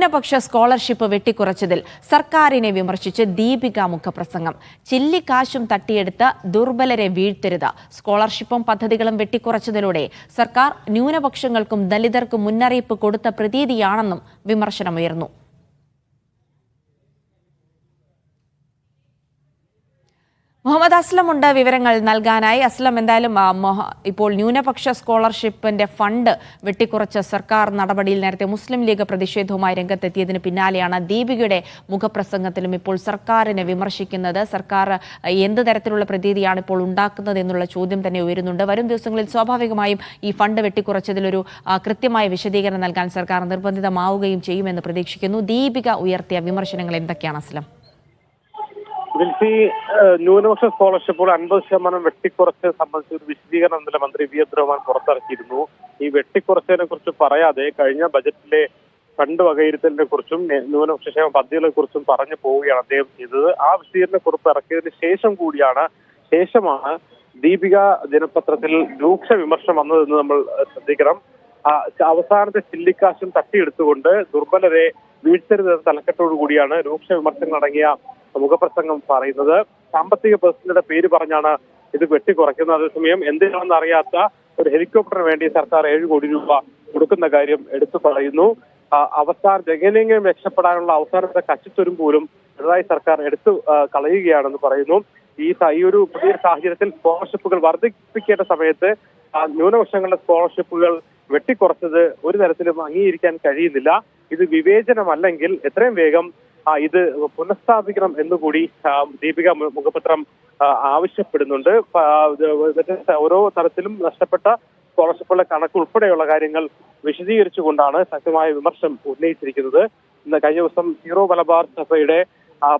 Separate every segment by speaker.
Speaker 1: ന്യൂനപക്ഷ സ്കോളർഷിപ്പ് വെട്ടിക്കുറച്ചതിൽ സർക്കാരിനെ വിമർശിച്ച് ദീപിക മുഖപ്രസംഗം. ചില്ലിക്കാശും തട്ടിയെടുത്ത് ദുർബലരെ വീഴ്ത്തരുത്. സ്കോളർഷിപ്പും പദ്ധതികളും വെട്ടിക്കുറച്ചതിലൂടെ സർക്കാർ ന്യൂനപക്ഷങ്ങൾക്കും ദലിതർക്കും മുന്നറിയിപ്പ് കൊടുത്ത പ്രതീതിയാണെന്നും വിമർശനമുയർന്നു. മുഹമ്മദ് അസ്ലം ഉണ്ട് വിവരങ്ങൾ നൽകാനായി. അസ്ലം എന്തായാലും ഇപ്പോൾ ന്യൂനപക്ഷ സ്കോളർഷിപ്പിന്റെ ഫണ്ട് വെട്ടിക്കുറച്ച സർക്കാർ നടപടിയിൽ നേരത്തെ മുസ്ലിം ലീഗ് പ്രതിഷേധവുമായി രംഗത്തെത്തിയതിന് പിന്നാലെയാണ് ദീപികയുടെ മുഖപ്രസംഗത്തിലും ഇപ്പോൾ സർക്കാരിനെ വിമർശിക്കുന്നത്. സർക്കാർ എന്ത് തരത്തിലുള്ള പ്രതീതിയാണ് ഇപ്പോൾ ഉണ്ടാക്കുന്നത് എന്നുള്ള ചോദ്യം തന്നെ ഉയരുന്നുണ്ട്. വരും ദിവസങ്ങളിൽ സ്വാഭാവികമായും ഈ ഫണ്ട് വെട്ടിക്കുറച്ചതിലൊരു കൃത്യമായ വിശദീകരണം നൽകാൻ സർക്കാർ നിർബന്ധിതമാവുകയും ചെയ്യുമെന്ന് പ്രതീക്ഷിക്കുന്നു. ദീപിക ഉയർത്തിയ വിമർശനങ്ങൾ എന്തൊക്കെയാണ് അസ്ലം?
Speaker 2: ദിൽസി ന്യൂനപക്ഷ സ്കോളർഷിപ്പുകൾ അൻപത് ശതമാനം വെട്ടിക്കുറച്ച് സംബന്ധിച്ച് ഒരു വിശദീകരണം ഇന്നലെ മന്ത്രി വി എസ് റഹ്മാൻ പുറത്തിറക്കിയിരുന്നു. ഈ വെട്ടിക്കുറച്ചതിനെ കുറിച്ച് പറയാതെ കഴിഞ്ഞ ബജറ്റിലെ ഫണ്ട് വകയിരുത്തലിനെ കുറിച്ചും ന്യൂനപക്ഷ ക്ഷേമ പദ്ധതികളെ കുറിച്ചും പറഞ്ഞു പോവുകയാണ് അദ്ദേഹം ചെയ്തത്. ആ വിശദീകരണ കുറിപ്പ് ഇറക്കിയതിന് ശേഷം കൂടിയാണ് ശേഷമാണ് ദീപിക ദിനപത്രത്തിൽ രൂക്ഷ വിമർശനം വന്നതെന്ന് നമ്മൾ ശ്രദ്ധിക്കണം. അവസാനത്തെ ചില്ലിക്കാശും തട്ടിയെടുത്തുകൊണ്ട് ദുർബലരെ വീഴ്ത്തരുതെന്ന തലക്കെട്ടോടു കൂടിയാണ് രൂക്ഷ വിമർശനം അടങ്ങിയ മുഖപ്രസംഗം പറയുന്നത്. സാമ്പത്തിക പ്രതിസന്ധിയുടെ പേര് പറഞ്ഞാണ് ഇത് വെട്ടിക്കുറയ്ക്കുന്നത്. അതേസമയം എന്തിനാണെന്ന് അറിയാത്ത ഒരു ഹെലികോപ്റ്ററിന് വേണ്ടി സർക്കാർ ഏഴ് കോടി രൂപ കൊടുക്കുന്ന കാര്യം എടുത്തു പറയുന്നു. അവസാനം എങ്ങനെയെങ്കിലും രക്ഷപ്പെടാനുള്ള അവസാനത്തെ കച്ചിത്തൊരും പോലും പിണറായി സർക്കാർ എടുത്തു കളയുകയാണെന്ന് പറയുന്നു. ഈ ഈ ഒരു പുതിയ സാഹചര്യത്തിൽ സ്കോളർഷിപ്പുകൾ വർദ്ധിപ്പിക്കേണ്ട സമയത്ത് ന്യൂനപക്ഷങ്ങളുടെ സ്കോളർഷിപ്പുകൾ വെട്ടിക്കുറച്ചത് ഒരു തരത്തിലും അംഗീകരിക്കാൻ കഴിയുന്നില്ല. ഇത് വിവേചനമല്ലെങ്കിൽ എത്രയും വേഗം ഇത് പുനഃസ്ഥാപിക്കണം എന്നുകൂടി ദീപിക മുഖപത്രം ആവശ്യപ്പെടുന്നുണ്ട്. ഓരോ തരത്തിലും നഷ്ടപ്പെട്ട സ്കോളർഷിപ്പുകളുടെ കണക്ക് ഉൾപ്പെടെയുള്ള കാര്യങ്ങൾ വിശദീകരിച്ചുകൊണ്ടാണ് ശക്തമായ വിമർശനം ഉന്നയിച്ചിരിക്കുന്നത്. ഇന്ന് കഴിഞ്ഞ ദിവസം സീറോ മലബാർ സഭയുടെ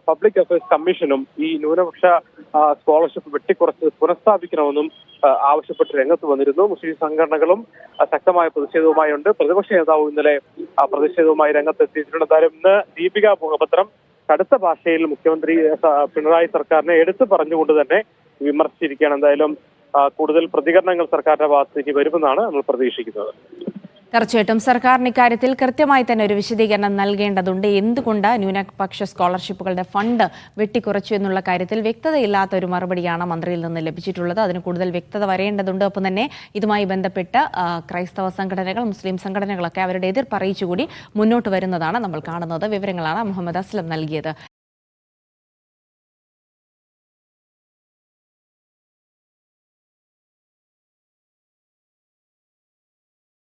Speaker 2: പബ്ലിക് അഫയേഴ്സ് കമ്മീഷനും ഈ ന്യൂനപക്ഷ സ്കോളർഷിപ്പ് വെട്ടിക്കുറച്ച് പുനഃസ്ഥാപിക്കണമെന്നും ആവശ്യപ്പെട്ട് രംഗത്ത് വന്നിരുന്നു. മുസ്ലിം സംഘടനകളും ശക്തമായ പ്രതിഷേധവുമായി ഉണ്ട് പ്രതിപക്ഷ നേതാവ് ഇന്നലെ പ്രതിഷേധവുമായി രംഗത്തെത്തിയിട്ടുണ്ട്. എന്തായാലും ഇന്ന് ദീപിക മുഖപത്രം കടുത്ത ഭാഷയിൽ മുഖ്യമന്ത്രി പിണറായി സർക്കാരിനെ എടുത്തു പറഞ്ഞുകൊണ്ട് തന്നെ വിമർശിച്ചിരിക്കുകയാണ്. എന്തായാലും കൂടുതൽ പ്രതികരണങ്ങൾ സർക്കാരിന്റെ ഭാഗത്ത് ഇനി വരുമെന്നാണ് നമ്മൾ പ്രതീക്ഷിക്കുന്നത്.
Speaker 1: തീർച്ചയായിട്ടും സർക്കാരിന് ഇക്കാര്യത്തിൽ കൃത്യമായി തന്നെ ഒരു വിശദീകരണം നൽകേണ്ടതുണ്ട്. എന്തുകൊണ്ട് ന്യൂനപക്ഷ സ്കോളർഷിപ്പുകളുടെ ഫണ്ട് വെട്ടിക്കുറച്ചു എന്നുള്ള കാര്യത്തിൽ വ്യക്തതയില്ലാത്ത ഒരു മറുപടിയാണ് മന്ത്രിയിൽ നിന്ന് ലഭിച്ചിട്ടുള്ളത്. അതിന് കൂടുതൽ വ്യക്തത വരേണ്ടതുണ്ട്. ഒപ്പം തന്നെ ഇതുമായി ബന്ധപ്പെട്ട് ക്രൈസ്തവ സംഘടനകൾ മുസ്ലിം സംഘടനകളൊക്കെ അവരുടെ എതിർപ്പ് അറിയിച്ചുകൂടി മുന്നോട്ട് വരുന്നതാണ് നമ്മൾ കാണുന്നത്. വിവരങ്ങളാണ് മുഹമ്മദ് അസ്ലം നൽകിയത്.